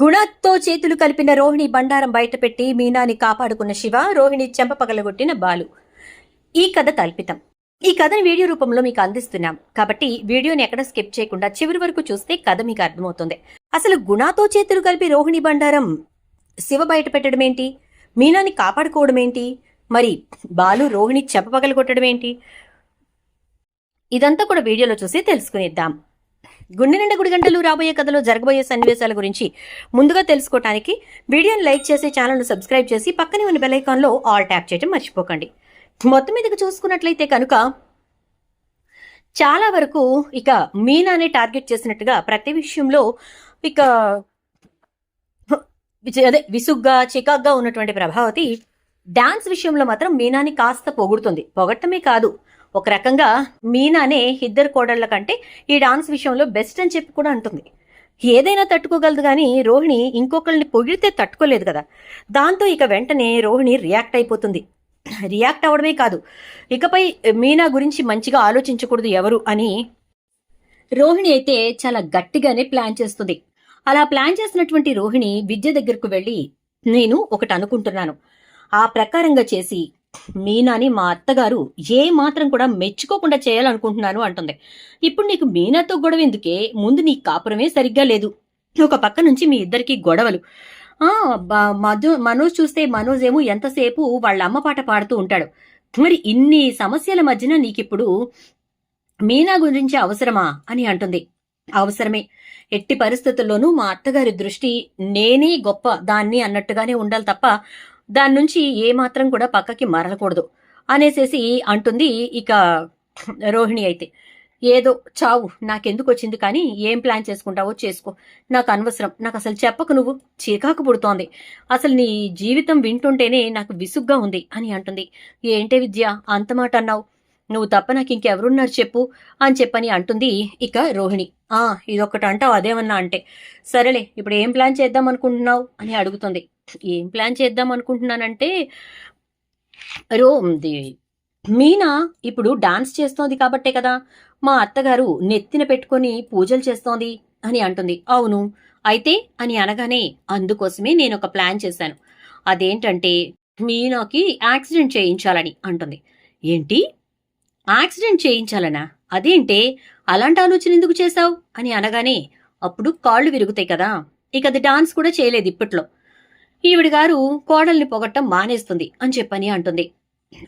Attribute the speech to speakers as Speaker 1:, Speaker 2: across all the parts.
Speaker 1: గుణతో చేతులు కలిపిన రోహిణి బండారం బయటపెట్టి మీనాని కాపాడుకున్న శివ రోహిణి చెంప పగలగొట్టిన బాలు. ఈ కథ కల్పితం ఈ కథని వీడియో రూపంలో మీకు అందిస్తున్నాం. కాబట్టి వీడియోని ఎక్కడ స్కిప్ చేయకుండా చివరి వరకు చూస్తే కథ మీకు అర్థమవుతుంది. అసలు గుణాతో చేతులు కలిపి రోహిణి బండారం శివ బయట పెట్టడం ఏంటి? మీనాని కాపాడుకోవడం ఏంటి? మరి బాలు రోహిణి చెంప పగలగొట్టడం ఏంటి? ఇదంతా కూడా వీడియోలో చూసి తెలుసుకునేద్దాం. గుండె నిండా గుడి గంటలు రాబోయే కథలో జరగబోయే సన్నివేశాల గురించి ముందుగా తెలుసుకోవడానికి వీడియోని లైక్ చేసి ఛానల్ను సబ్స్క్రైబ్ చేసి పక్కనే ఉన్న బెల్ఐకాన్లో ఆల్ ట్యాప్ చేయడం మర్చిపోకండి. మొత్తం మీదకి చూసుకున్నట్లయితే కనుక చాలా వరకు ఇక మీనానే టార్గెట్ చేసినట్టుగా ప్రతి విషయంలో ఇక అదే విసుగ్గా చికాగ్గా ఉన్నటువంటి ప్రభావతి డాన్స్ విషయంలో మాత్రం మీనాని కాస్త పొగుడుతుంది. పొగట్టమే కాదు. ఒక రకంగా మీనానే ఇద్దరు కోడళ్ళ కంటే ఈ డాన్స్ విషయంలో బెస్ట్ అని చెప్పి కూడా అంటుంది. ఏదైనా తట్టుకోగలదు కానీ రోహిణి ఇంకొకరిని పొగిడితే తట్టుకోలేదు కదా. దాంతో ఇక వెంటనే రోహిణి రియాక్ట్ అయిపోతుంది. రియాక్ట్ అవడమే కాదు ఇకపై మీనా గురించి మంచిగా ఆలోచించకూడదు ఎవరు అని రోహిణి అయితే చాలా గట్టిగానే ప్లాన్ చేస్తుంది. అలా ప్లాన్ చేసినటువంటి రోహిణి విద్య దగ్గరకు వెళ్ళి నేను ఒకటి అనుకుంటున్నాను. ఆ ప్రకారంగా చేసి మీనాని మా అత్తగారు ఏ మాత్రం కూడా మెచ్చుకోకుండా చేయాలనుకుంటున్నాను అంటుంది. ఇప్పుడు నీకు మీనాతో గొడవ ఎందుకే? ముందు నీ కాపురమే సరిగ్గా లేదు. ఒక పక్క నుంచి మీ ఇద్దరికి గొడవలు. ఆ మధు మనోజ్ చూస్తే మనోజ్ ఏమో ఎంతసేపు వాళ్ళ అమ్మ పాట పాడుతూ ఉంటాడు. మరి ఇన్ని సమస్యల మధ్యన నీకిప్పుడు మీనా గురించి అవసరమా? అని అంటుంది. అవసరమే. ఎట్టి పరిస్థితుల్లోనూ మా అత్తగారి దృష్టి నేనే గొప్ప దాన్ని అన్నట్టుగానే ఉండాలి తప్ప దాని నుంచి ఏమాత్రం కూడా పక్కకి మరలకూడదు. అనేసేసి అంటుంది ఇక రోహిణి అయితే ఏదో చావు నాకెందుకు వచ్చింది కానీ ఏం ప్లాన్ చేసుకుంటావో చేసుకో. నాకు అనవసరం నాకు అసలు చెప్పకు నువ్వు చీకాకు పుడుతోంది. అసలు నీ జీవితం వింటుంటేనే నాకు విసుగ్గా ఉంది అని అంటుంది. ఏంటే విద్య అంత మాట అన్నావు. నువ్వు తప్ప నాకు ఇంకెవరున్నారు చెప్పు అని చెప్పని అంటుంది ఇక రోహిణి. ఆ ఇదొక్కటి అంటావు అదేమన్నా అంటే సరేలే ఇప్పుడు ఏం ప్లాన్ చేద్దాం అనుకుంటున్నావు అని అడుగుతుంది. ఏం ప్లాన్ చేద్దాం అనుకుంటున్నానంటే రో ఇది మీనా ఇప్పుడు డాన్స్ చేస్తోంది కాబట్టే కదా. మా అత్తగారు నెత్తిన పెట్టుకొని పూజలు చేస్తోంది అని అంటుంది. అవును అయితే అని అనగానే అందుకోసమే నేను ఒక ప్లాన్ చేశాను. అదేంటంటే మీనాకి యాక్సిడెంట్ చేయించాలని అంటుంది. ఏంటి? యాక్సిడెంట్ చేయించాలనా? అదేంటే అలాంటి ఆలోచన ఎందుకు చేశావు? అని అనగానే అప్పుడు కాళ్ళు విరుగుతాయి కదా. ఇక అది డాన్స్ కూడా చేయలేదు ఇప్పట్లో. ఈవిడి గారు కోడల్ని పొగట్టం మానేస్తుంది అని చెప్పని అంటుంది.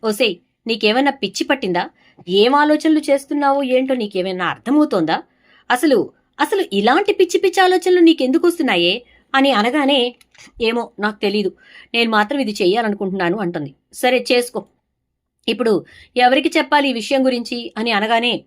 Speaker 1: ఓసే నీకేమైనా పిచ్చి పట్టిందా? ఏం ఆలోచనలు చేస్తున్నావో ఏంటో నీకేమైనా అర్థమవుతోందా? అసలు అసలు ఇలాంటి పిచ్చి పిచ్చి ఆలోచనలు నీకెందుకు వస్తున్నాయే? అని అనగానే ఏమో నాకు తెలీదు. నేను మాత్రం ఇది చెయ్యాలనుకుంటున్నాను అంటుంది. సరే చేసుకో. ఇప్పుడు ఎవరికి చెప్పాలి ఈ విషయం గురించి? అని అనగానే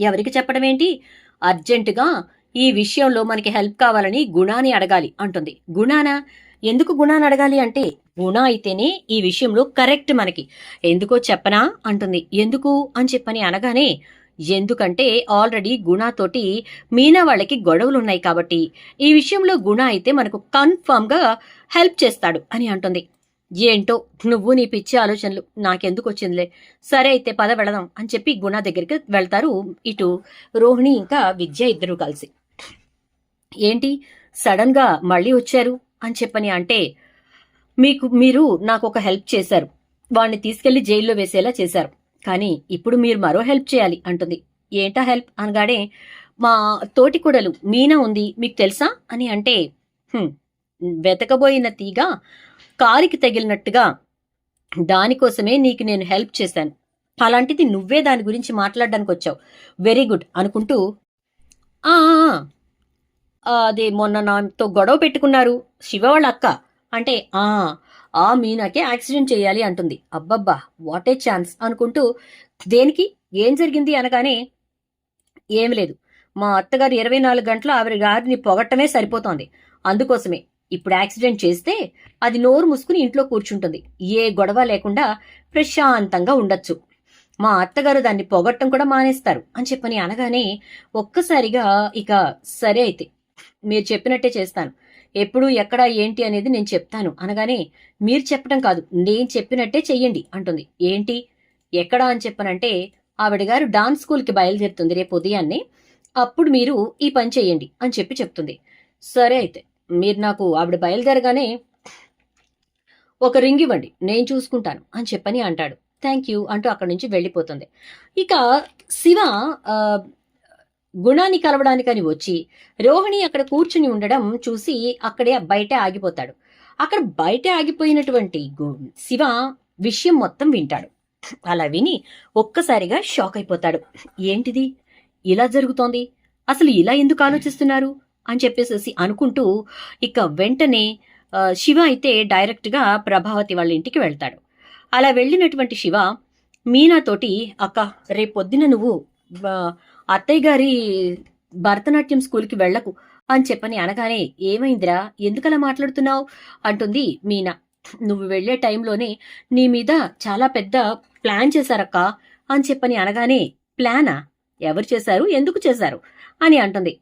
Speaker 1: ఎవరికి చెప్పడం ఏంటి? అర్జెంటుగా ఈ విషయంలో మనకి హెల్ప్ కావాలని గుణాని అడగాలి అంటుంది. గుణానా? ఎందుకు గుణాన్ని అడగాలి అంటే గుణ అయితేనే ఈ విషయంలో కరెక్ట్ మనకి. ఎందుకో చెప్పనా? అంటుంది. ఎందుకు? అని చెప్పని అనగానే ఎందుకంటే ఆల్రెడీ గుణతోటి మీనా వాళ్ళకి గొడవలు ఉన్నాయి కాబట్టి ఈ విషయంలో గుణ అయితే మనకు కన్ఫామ్గా హెల్ప్ చేస్తాడు అని అంటుంది. ఏంటో? నువ్వు నీ పిచ్చి ఆలోచనలు నాకెందుకు వచ్చిందిలే? సరే అయితే పద వెళదాం అని చెప్పి గుణ దగ్గరికి వెళ్తారు ఇటు రోహిణి ఇంకా విద్య ఇద్దరు కలిసి. ఏంటి? సడన్గా మళ్ళీ వచ్చారు? అని చెప్పని అంటే మీకు మీరు నాకు ఒక హెల్ప్ చేశారు. వాడిని తీసుకెళ్ళి జైల్లో వేసేలా చేశారు. కానీ ఇప్పుడు మీరు మరో హెల్ప్ చేయాలి అంటుంది. ఏంటా హెల్ప్? అనగానే మా తోటి కూడలు మీనా ఉంది మీకు తెలుసా? అని అంటే వెతకబోయిన తీగ కాలికి తగిలినట్టుగా దానికోసమే నీకు నేను హెల్ప్ చేశాను. అలాంటిది నువ్వే దాని గురించి మాట్లాడడానికి వచ్చావు వెరీ గుడ్ అనుకుంటూ ఆ, అది మొన్న నాతో గొడవ పెట్టుకున్నారు. శివ వాళ్ళ అక్క. అంటే ఆ ఆ మీనాకే యాక్సిడెంట్ చేయాలి అంటుంది. అబ్బబ్బా వాట్ ఏ ఛాన్స్ అనుకుంటూ దేనికి? ఏం జరిగింది అనగానే ఏం లేదు. మా అత్తగారు ఇరవై నాలుగు గంటలు ఆవిడ గారిని పొగట్టమే సరిపోతోంది. అందుకోసమే ఇప్పుడు యాక్సిడెంట్ చేస్తే అది నోరు మూసుకుని ఇంట్లో కూర్చుంటుంది. ఏ గొడవ లేకుండా ప్రశాంతంగా ఉండొచ్చు. మా అత్తగారు దాన్ని పొగట్టం కూడా మానేస్తారు అని చెప్పని అనగానే ఒక్కసారిగా ఇక సరే అయితే మీరు చెప్పినట్టే చేస్తాను. ఎప్పుడు ఎక్కడ ఏంటి అనేది నేను చెప్తాను. అనగానే మీరు చెప్పడం కాదు నేను చెప్పినట్టే చెయ్యండి అంటుంది. ఏంటి? ఎక్కడ అని చెప్పనంటే ఆవిడ గారు డాన్స్ స్కూల్కి బయలుదేరుతుంది రేపు ఉదయాన్నే. అప్పుడు మీరు ఈ పని చెయ్యండి అని చెప్పి చెప్తుంది. సరే అయితే మీరు నాకు ఆవిడ బయలుదేరగానే ఒక రింగ్ ఇవ్వండి నేను చూసుకుంటాను అని చెప్పని అంటాడు. థ్యాంక్ యూ అంటూ అక్కడి నుంచి వెళ్ళిపోతుంది. ఇక శివ గుణాన్ని కలవడానికని వచ్చి రోహిణి అక్కడ కూర్చుని ఉండడం చూసి అక్కడే బయట ఆగిపోతాడు. అక్కడ బయట ఆగిపోయినటువంటి గు- శివ విషయం మొత్తం వింటాడు. అలా విని ఒక్కసారిగా షాక్ అయిపోతాడు. ఏంటిది? ఇలా జరుగుతోంది? అసలు ఇలా ఎందుకు ఆలోచిస్తున్నారు? అని చెప్పేసి అనుకుంటూ ఇక వెంటనే శివ అయితే డైరెక్ట్గా ప్రభావతి వాళ్ళ ఇంటికి వెళ్తాడు. అలా వెళ్ళినటువంటి శివ మీనాతోటి అక్క రేపొద్దున నువ్వు అత్తయ్య గారి భరతనాట్యం స్కూల్కి వెళ్ళకు అని చెప్పని అనగానే ఏమైందిరా? ఎందుకలా మాట్లాడుతున్నావు? అంటుంది మీనా. నువ్వు వెళ్ళే టైంలోనే నీ మీద చాలా పెద్ద ప్లాన్ చేశారక్క అని చెప్పని అనగానే ప్లానా? ఎవరు చేశారు? ఎందుకు చేశారు? అని అంటుంది.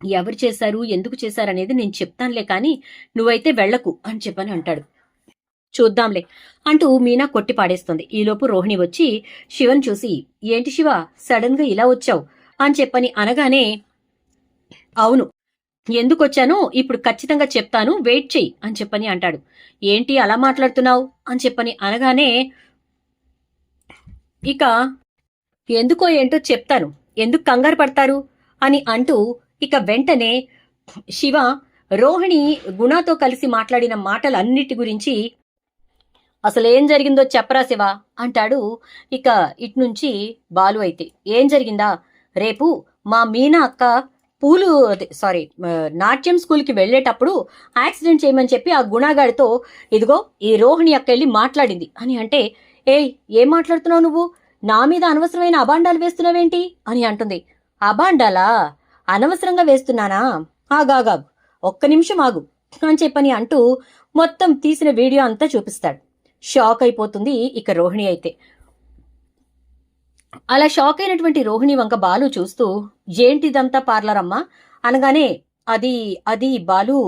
Speaker 1: ఎవరు చేశారు? ఎందుకు చేశారు అనేది నేను చెప్తానులే కానీ నువ్వైతే వెళ్ళకు అని చెప్పని అంటాడు. చూద్దాంలే అంటూ మీనా కొట్టి పాడేస్తుంది ఈలోపు రోహిణి వచ్చి శివన్ చూసి ఏంటి శివ సడన్గా ఇలా వచ్చావు? అని చెప్పని అనగానే అవును. ఎందుకొచ్చానో ఇప్పుడు ఖచ్చితంగా చెప్తాను వెయిట్ చెయ్యి అని చెప్పని అంటాడు. ఏంటి అలా మాట్లాడుతున్నావు? అని చెప్పని అనగానే ఇక ఎందుకో ఏంటో చెప్తాను. ఎందుకు కంగారు పడతారు? అని అంటూ ఇక వెంటనే శివ రోహిణి గుణాతో కలిసి మాట్లాడిన మాటలన్నిటి గురించి అసలు ఏం జరిగిందో చెప్పరా శివ అంటాడు. ఇక ఇట్నుంచి బాలు అయితే ఏం జరిగిందా? రేపు మా మీనా అక్క పూలు అదే, సారీ నాట్యం స్కూల్కి వెళ్ళేటప్పుడు యాక్సిడెంట్ చేయమని చెప్పి ఆ గుణాగాడితో ఇదిగో ఈ రోహిణి అక్క వెళ్ళి మాట్లాడింది. అని అంటే ఏయ్ ఏం మాట్లాడుతున్నావు నువ్వు? నా మీద అనవసరమైన అబాండాలు వేస్తున్నావేంటి? అని అంటుంది. అబాండాలా అనవసరంగా వేస్తున్నానా? ఆగాగాగు ఒక్క నిమిషం ఆగు అని చెప్పని అంటూ మొత్తం తీసిన వీడియో అంతా చూపిస్తాడు. షాక్ అయిపోతుంది ఇక రోహిణి అయితే. అలా షాక్ అయినటువంటి రోహిణి వంక బాలు చూస్తూ ఏంటిదంతా పార్లర్ అమ్మా అనగానే అది అది బాలు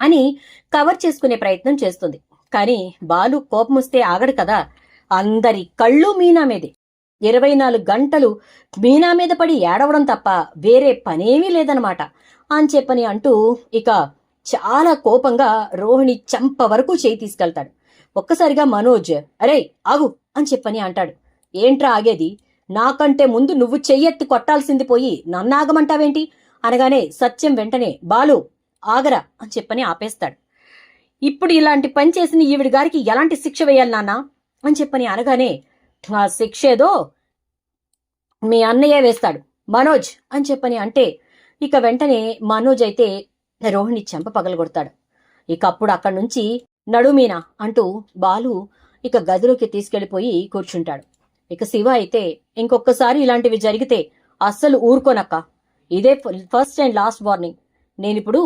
Speaker 1: అని కవర్ చేసుకునే ప్రయత్నం చేస్తుంది. కానీ బాలు కోపం వస్తే ఆగడు కదా. అందరి కళ్ళు మీనా మీదే. ఇరవై నాలుగు గంటలు మీనా మీద పడి ఏడవడం తప్ప వేరే పనేమీ లేదనమాట అని చెప్పని అంటూ ఇక చాలా కోపంగా రోహిణి చంప వరకు చేయి తీసుకెళ్తాడు. ఒక్కసారిగా మనోజ్ అరే ఆగు అని చెప్పని అంటాడు. ఏంట్రా ఆగేది? నాకంటే ముందు నువ్వు చెయ్యెత్తి కొట్టాల్సింది పోయి నన్ను ఆగమంటావేంటి? అనగానే సత్యం వెంటనే బాలు ఆగరా అని చెప్పని ఆపేస్తాడు. ఇప్పుడు ఇలాంటి పని చేసిన ఈవిడి గారికి ఎలాంటి శిక్ష వేయాలి నాన్న? అని చెప్పని అనగానే ఆ శిక్ష ఏదో మీ అన్నయ్య వేస్తాడు. మనోజ్ అని చెప్పని అంటే ఇక వెంటనే మనోజ్ అయితే రోహిణి చెంప పగలగొడతాడు. ఇక అప్పుడు అక్కడి నుంచి నడుమీనా అంటూ బాలు ఇక గదిలోకి తీసుకెళ్ళిపోయి కూర్చుంటాడు. ఇక శివ అయితే ఇంకొకసారి ఇలాంటివి జరిగితే అస్సలు ఊరుకోనక్క. ఇదే ఫస్ట్ అండ్ లాస్ట్ వార్నింగ్. నేనిప్పుడు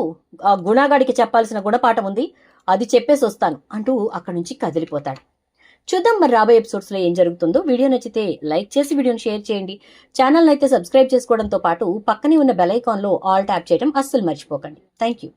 Speaker 1: ఆ గుణాగాడికి చెప్పాల్సిన గుణపాఠం ఉంది. అది చెప్పేసి వస్తాను అంటూ అక్కడి నుంచి కదిలిపోతాడు. చూద్దాం మరి రాబోయే ఎపిసోడ్స్లో ఏం జరుగుతుందో. వీడియో నచ్చితే లైక్ చేసి వీడియోని షేర్ చేయండి. ఛానల్ అయితే సబ్స్క్రైబ్ చేసుకోవడంతో పాటు పక్కనే ఉన్న బెల్ ఐకాన్లో ఆల్ ట్యాప్ చేయడం అస్సలు మర్చిపోకండి. Thank you.